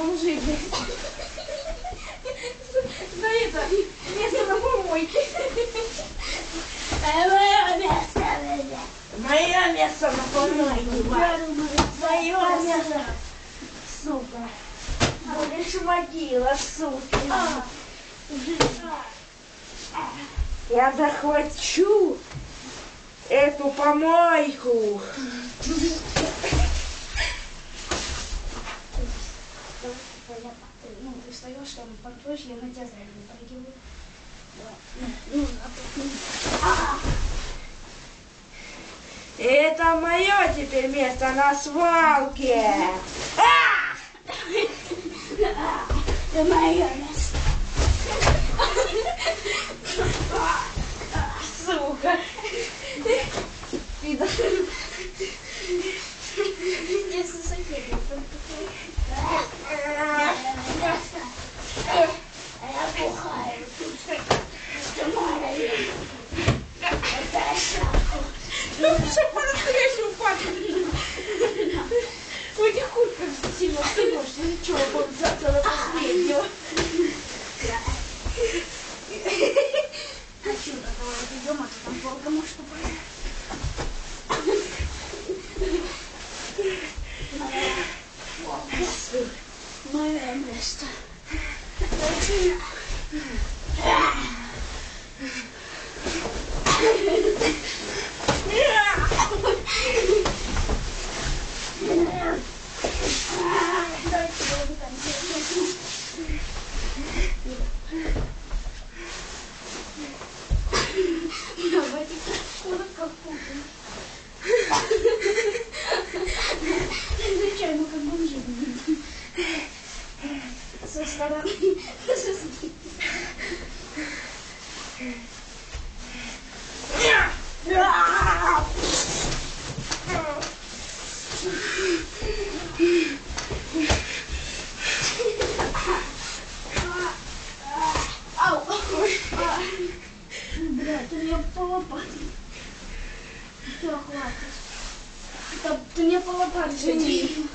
бомжи, блядь. За это, место на помойке. Мое место на помойке. Будешь могила, сука. Я захвачу эту помойку. Ну, ты встаешь там, подходишь, я на тебя сзади выпрыгиваю. Ну, Это мое теперь место на свалке. А! Мое место. Сука. Видно. Если соседи, я бухаю. Ну, все по-настоящему падает. Куртках сильно встаешь. Ничего, Отсюда давай отойдем, а то там долго может упасть. Мое место. Давайте Со стороны. Со стороны. Ау! Бля, ты мне по лопате. Все, хватит. Ты мне по лопате.